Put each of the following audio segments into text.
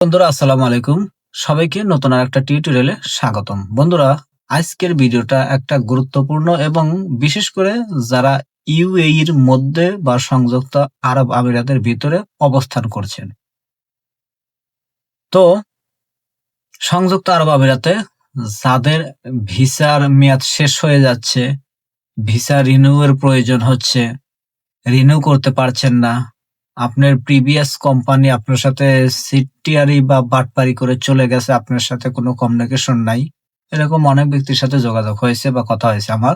বন্ধুরা, আসসালামু আলাইকুম। সবাইকে নতুন আর একটা টিউটোরিয়ালে স্বাগতম। বন্ধুরা, আজকের ভিডিওটা একটা গুরুত্বপূর্ণ এবং বিশেষ করে যারা ইউএই এর মধ্যে বা সংযুক্ত আরব আমিরাতের ভিতরে অবস্থান করছেন। তো, সংযুক্ত আরব আমিরাতে যাদের ভিসার মেয়াদ শেষ হয়ে যাচ্ছে, ভিসা রিনিউয়ের প্রয়োজন হচ্ছে, রিনিউ করতে পারছেন না আপনার প্রিভিয়াস কোম্পানি আপনার সাথে সিটিআরি বা বাটপারি করে চলে গেছে, আপনার সাথে কোনো কমিউনিকেশন নাই। এরকম অনেক ব্যক্তির সাথে যোগাযোগ হয়েছে বা কথা হয়েছে আমার।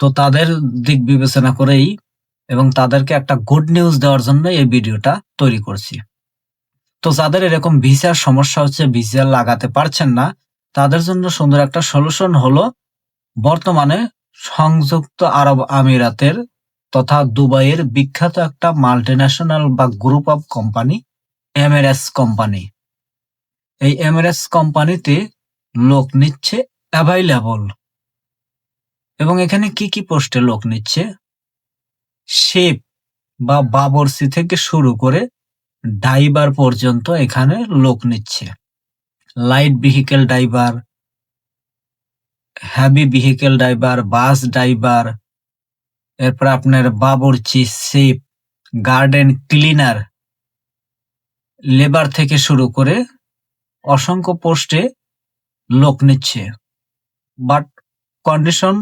তো তাদের দিক বিবেচনা করেই এবং তাদেরকে একটা গুড নিউজ দেওয়ার জন্য এই ভিডিওটা তৈরি করছি। তো যাদের এরকম ভিসার সমস্যা হচ্ছে ভিসা লাগাতে পারছেন না, তাদের জন্য সুন্দর একটা সলিউশন হলো বর্তমানে সংযুক্ত আরব আমিরাতের তথা দুবাইয়ের বিখ্যাত একটা মাল্টিন্যাশনাল বা group of company Emirates company এই এমআরএস কোম্পানিতে লোক নিচ্ছে অ্যাভাইলেবল এবং এখানে কি কি পোস্টে লোক নিচ্ছে? শেপ বা বাবরসি থেকে শুরু করে ড্রাইভার পর্যন্ত এখানে লোক নিচ্ছে। Light vehicle driver heavy vehicle driver bus driver এরপর আপনার বাবরচি সেপ গার্ডেন ক্লিনার, লেবার থেকে শুরু করে অসংখ্য পোস্টে লোক নিচ্ছে। But condition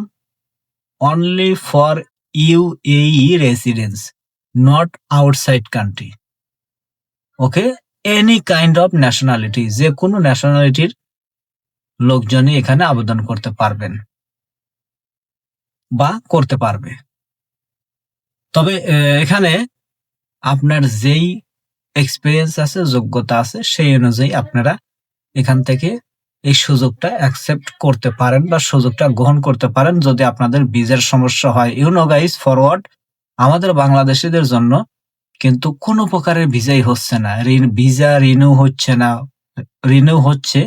only for UAE residence not outside country okay any kind of nationality যে কোনো ন্যাশনালিটির লোকজনই এখানে আবেদন করতে পারবেন বা করতে পারবে। তবে এখানে আপনার যেই এক্সপিরিয়েন্স আছে, যোগ্যতা আছে, সেই অনুযায়ী আপনারা এখান থেকে এই সুযোগটা অ্যাকসেপ্ট করতে পারেন বা সুযোগটা গ্রহণ করতে পারেন। যদি আপনাদের ভিসার সমস্যা হয় ইউনো গাইজ ফরওয়ার্ড আমাদের বাংলাদেশিদের জন্য কিন্তু কোনো প্রকারের ভিসাই হচ্ছে না। ভিসা রিনিউ হচ্ছে না। রিনিউ হচ্ছে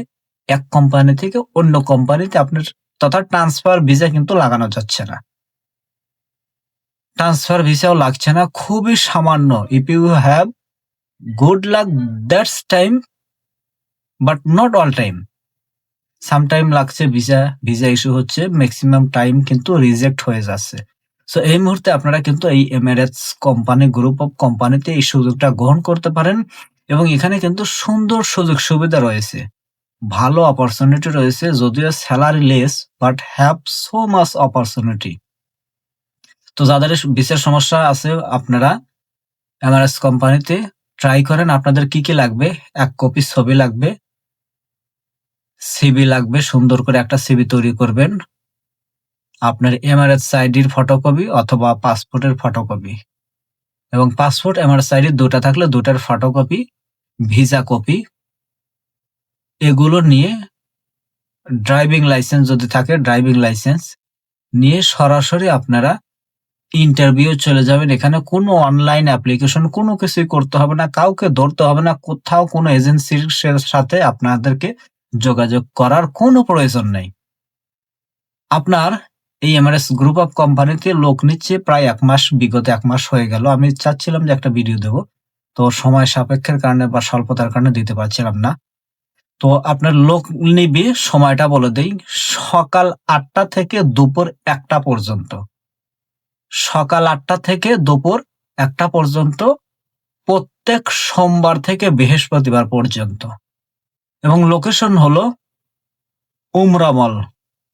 এক কোম্পানি থেকে অন্য কোম্পানিতে আপনার তথা ট্রান্সফার ভিসা কিন্তু লাগানো যাচ্ছে না। ট্রান্সফার ভিসাও লাগছে না, খুবই সামান্য। If you have good luck that's time but not all time sometime লাগছে ভিসা ভিসা ইস্যু হচ্ছে ম্যাক্সিমাম টাইম কিন্তু রিজেক্ট হয়ে যাচ্ছে। সো এই মুহূর্তে আপনারা কিন্তু এই এমআরএস কোম্পানি গ্রুপ অফ কোম্পানিতে এই সুযোগটা গ্রহণ করতে পারেন এবং এখানে কিন্তু সুন্দর সুযোগ সুবিধা রয়েছে। ভালো অপরচুনিটি রয়েছে, যদিও salary less but have so much opportunity তো যাদের বিশেষ সমস্যা আছে, আপনারা এমআরএস কোম্পানিতে ট্রাই করেন। আপনাদের কি কি লাগবে? এক কপি ছবি লাগবে সিবি লাগবে, সুন্দর করে একটা সিবি তৈরি করবেন। আপনার এমআরএস আইডির ফটোকপি অথবা পাসপোর্টের ফটোকপি এবং পাসপোর্ট এমআরএস আইডি দুটা থাকলে দুটার ফটোকপি ভিসা কপি এগুলো নিয়ে ড্রাইভিং লাইসেন্স যদি থাকে ড্রাইভিং লাইসেন্স নিয়ে সরাসরি আপনারা ইন্টারভিউ চলে যাবেন এখানে কোনো অনলাইন অ্যাপ্লিকেশন কোনো কিছুই করতে হবে না, কাউকে ধরতে হবে না, কোথাও কোনো এজেন্সির সাথে আপনাদেরকে যোগাযোগ করার কোনো প্রয়োজন নেই। আপনার এই এমআরএস গ্রুপ অফ কোম্পানিতে লোক নিচ্ছে, প্রায় এক মাস, বিগত এক মাস হয়ে গেল। আমি চাচ্ছিলাম যে একটা ভিডিও দেব। তো সময় সাপেক্ষের কারণে বা স্বল্পতার কারণে দিতে পারছিলাম না। তো আপনার লোক নিবে, সময়টা বলে দেই, সকাল আটটা থেকে দুপুর একটা পর্যন্ত। সকাল আটটা থেকে দুপুর একটা পর্যন্ত, প্রত্যেক সোমবার থেকে বৃহস্পতিবার পর্যন্ত। এবং লোকেশন হলো উমরামল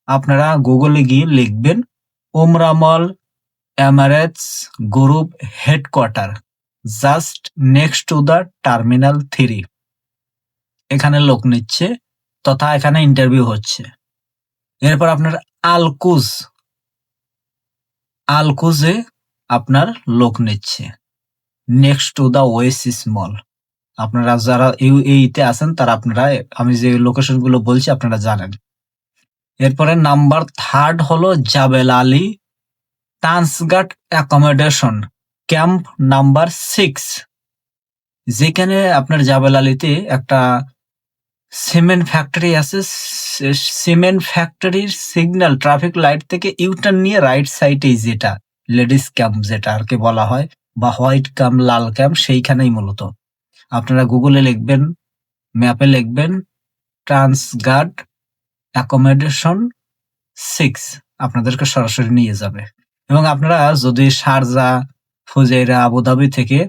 আপনারা গুগলে গিয়ে লিখবেন Umm Ramool Emirates group headquarter just next to the terminal three এখানে লোক নিচ্ছে, তথা এখানে ইন্টারভিউ হচ্ছে। এরপর আপনার আলকুজ আলকুজে আপনার লোক নিচ্ছে। Next to the Oasis mall আপনারা যারা ইউএইতে আছেন, তারা আপনারা, আমি যে লোকেশনগুলো বলছি, আপনারা জানেন। এরপরে নাম্বার থার্ড হলো Jebel Ali টান্সগাট accommodation camp number six যেখানে আপনার জাবেল আলীতে একটা সিমেন্ট ফ্যাক্টরি আছে। সিমেন্ট ফ্যাক্টরির সিগন্যাল ট্রাফিক লাইট থেকে ইউটার্ন নিয়ে রাইট সাইডে যেটা লেডিস ক্যাম্প যেটা আর কি বলা হয়, বা হোয়াইট ক্যাম্প লাল ক্যাম্প সেইখানেই মূলত। আপনারা গুগলে লিখবেন ম্যাপে লিখবেন ট্রান্সগার্ড অ্যাকোমোডেশন সিক্স আপনাদেরকে সরাসরি নিয়ে যাবে। এবং আপনারা যদি শারজা ফুজাইরা, আবুধাবি থেকে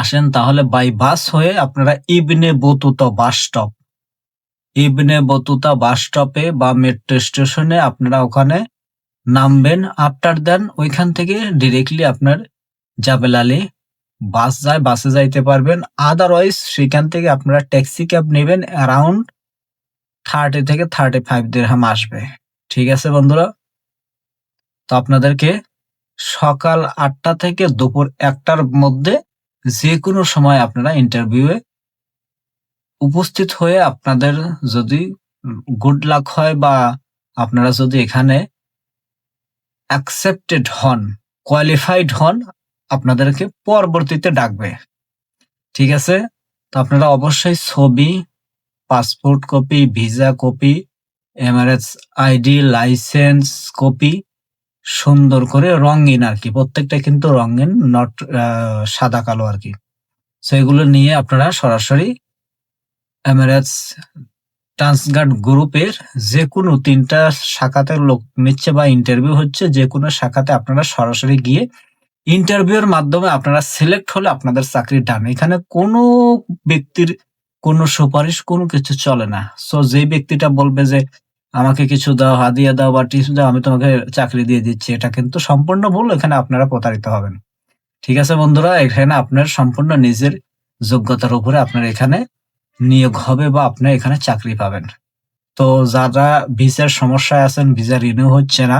আসেন, তাহলে বাই বাস হয়ে আপনারা Ibn Battuta bus stop Ibn Battuta bus স্টপে বা মেট্রো স্টেশনে আপনারা ওখানে নামবেন, আফটার দেন ওইখান থেকে ডিরেক্টলি আপনার জাবেল আলী বাস যায়, বাসে যাইতে পারবেন। আদারওয়াইজ সেখান থেকে আপনারা ট্যাক্সি ক্যাব নেবেন অ্যারাউন্ড থার্টি থেকে থার্টি ফাইভ দিরহাম আসবে। ঠিক আছে বন্ধুরা? তো আপনাদেরকে সকাল আটটা থেকে দুপুর একটার মধ্যে যে কোনো সময় আপনারা ইন্টারভিউয়ে উপস্থিত হয়ে আপনাদের যদি গুড লাক হয় বা আপনারা যদি এখানে অ্যাকসেপ্টেড হন কোয়ালিফাইড হন, আপনাদেরকে পরবর্তীতে ডাকবে। ঠিক আছে? তো আপনারা অবশ্যই ছবি passport copy visa copy Emirates ID licence copy সুন্দর করে রঙিন আর কি। প্রত্যেকটা কিন্তু রঙিন নট সাদা, কালো আর কি। সো এগুলো নিয়ে আপনারা সরাসরি এমআরএস ট্রান্সগার্ড গ্রুপের যে কোনো তিনটা শাখাতে লোক নিচ্ছে বা ইন্টারভিউ হচ্ছে যে কোনো শাখাতে আপনারা সরাসরি গিয়ে ইন্টারভিউর মাধ্যমে আপনারা সিলেক্ট হলে আপনাদের চাকরি ডান এখানে কোনো ব্যক্তির কোনো সুপারিশ, কোনো কিছু চলে না। সো যে ব্যক্তিটা বলবে যে, আমাকে কিছু দাও, হাদিয়া দাও বা টিপস দাও, আমি তোমাকে চাকরি দিয়ে দিচ্ছি। এটা কিন্তু সম্পূর্ণ ভুল, এখানে আপনারা প্রতারিত হবেন। ঠিক আছে বন্ধুরা, এখানে আপনার সম্পূর্ণ নিজের যোগ্যতার উপরে আপনার এখানে নিয়োগ হবে বা আপনি এখানে চাকরি পাবেন। তো যারা ভিসার সমস্যায় আছেন, ভিসা রিনিউ হচ্ছে না,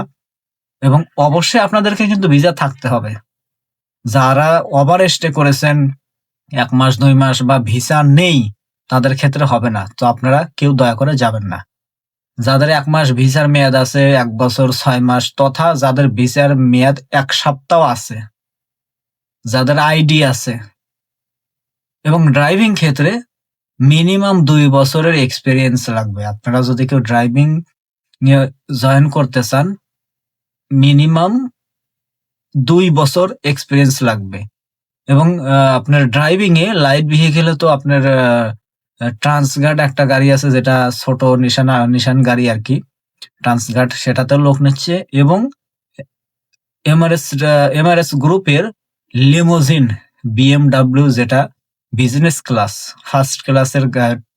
এবং অবশ্যই আপনাদেরকে কিন্তু ভিসা থাকতে হবে। যারা ওভার স্টে করেছেন, এক মাস, দুই মাস বা ভিসা নেই, তাদের ক্ষেত্রে হবে না। তো আপনারা কেউ দয়া করে যাবেন না। যাদের এক মাস ভিসার মেয়াদ আছে, এক বছর, ছয় মাস, তথা যাদের ভিসার মেয়াদ এক সপ্তাহ আছে, যাদের আইডি আছে, এবং ড্রাইভিং ক্ষেত্রে মিনিমাম দুই বছরের এক্সপিরিয়েন্স লাগবে। আপনারা যদি কেউ ড্রাইভিং নিয়ে জয়েন করতে চান, মিনিমাম দুই বছর এক্সপিরিয়েন্স লাগবে। এবং আপনার ড্রাইভিং এ লাইট ভেহিকেলে তো আপনার ট্রান্সগার্ড একটা গাড়ি আছে যেটা ছোট নিশান নিশান গাড়ি আর কি ট্রান্সগার্ড সেটাতেও লোক নিচ্ছে এবং এমআরএস এমআরএস গ্রুপের লিমোজিন বিএমডাব্লিউ যেটা বিজনেস ক্লাস ফার্স্ট ক্লাসের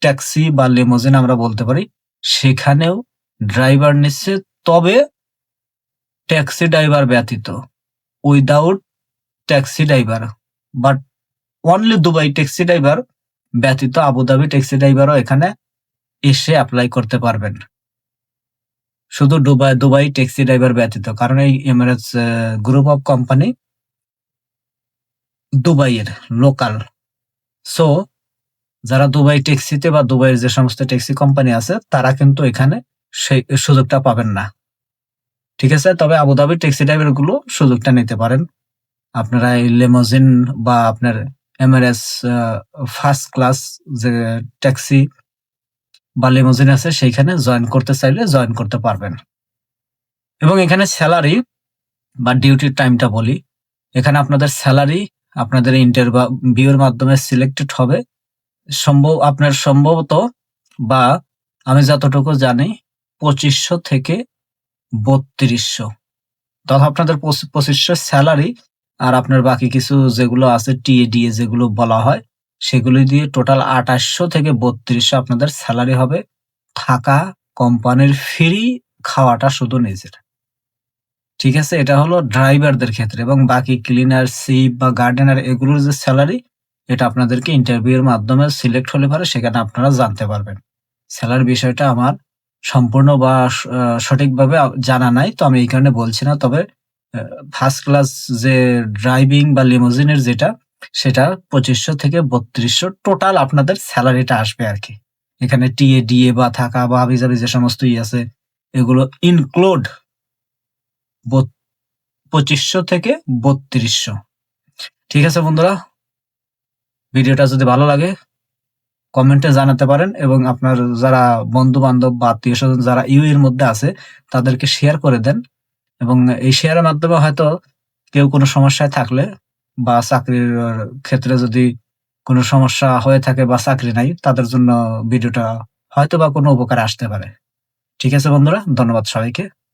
ট্যাক্সি বা লিমোজিন আমরা বলতে পারি। সেখানেও ড্রাইভার নিচ্ছে, তবে ট্যাক্সি ড্রাইভার ব্যতীত without taxi driver but only Dubai taxi driver ব্যতীত আবুধাবি ট্যাক্সি ড্রাইভারও এখানে এসে অ্যাপ্লাই করতে পারবেন। শুধু দুবাই দুবাই ট্যাক্সি ড্রাইভার ব্যতীত, কারণ এই এমারেজ গ্রুপ অফ কোম্পানি দুবাইয়ের লোকাল সো যারা দুবাই ট্যাক্সিতে বা দুবাইয়ের যে সমস্ত ট্যাক্সি কোম্পানি আছে, তারা কিন্তু এখানে সেই সুযোগটা পাবেন না। ঠিক আছে? তবে আবুধাবি ট্যাক্সি ড্রাইভারগুলো সুযোগটা নিতে পারেন। আপনারা এই লেমোজিন বা আপনার এমআরএস ফার্স্ট ক্লাস যে ট্যাক্সি বা লেমোজিন আছে, সেইখানে জয়েন করতে চাইলে জয়েন করতে পারবেন। এবং এখানে স্যালারি বা ডিউটির টাইমটা বলি। এখানে আপনাদের স্যালারি আপনাদের ইন্টারভিউর মাধ্যমে সিলেক্টেড হবে। সম্ভব, আপনার সম্ভবত বা আমি যতটুকু জানি, পঁচিশশো থেকে বত্রিশশো। তথা আপনাদের পঁচিশশো স্যালারি আর আপনার বাকি কিছু যেগুলো আছে টিএ ডিএ যেগুলো বলা হয়, সেগুলি দিয়ে টোটাল আঠাশশো থেকে বত্রিশশো আপনাদের স্যালারি হবে। থাকা কোম্পানির ফ্রি খাওয়াটা শুধু নিজের। ঠিক আছে? এটা হলো ড্রাইভারদের ক্ষেত্রে এবং বাকি ক্লিনার সিপ বা গার্ডেনার এগুলোর যে স্যালারি এটা আপনাদেরকে ইন্টারভিউর মাধ্যমে সিলেক্ট হলে পারে সেখানে আপনারা জানতে পারবেন। স্যালারি বিষয়টা আমার সম্পূর্ণ বা সঠিকভাবে জানা নাই, তো আমি এই কারণে বলছি না। তবে ফার্স্ট ক্লাস যে ড্রাইভিং বা লিমোজিনের যেটা, সেটা পঁচিশশো থেকে বত্রিশশো টোটাল আপনাদের স্যালারিটা আসবে আর কি। এখানে টিএ ডিএ বা থাকা বা হাবিজাবি যে সমস্ত ই আছে, এগুলো ইনক্লুড পঁচিশশো থেকে বত্রিশশো। ঠিক আছে বন্ধুরা? ভিডিওটা যদি ভালো লাগে, কমেন্টে জানাতে পারেন এবং আপনার যারা বন্ধু বান্ধব বা আত্মীয় স্বজন যারা ইউ এর মধ্যে আছে, তাদেরকে শেয়ার করে দেন এবং এই শেয়ারের মাধ্যমে হয়তো কেউ কোনো সমস্যায় থাকলে বা চাকরির ক্ষেত্রে যদি কোনো সমস্যা হয়ে থাকে বা চাকরি নাই, তাদের জন্য ভিডিওটা হয়তো বা কোনো উপকার আসতে পারে। ঠিক আছে বন্ধুরা? ধন্যবাদ সবাইকে।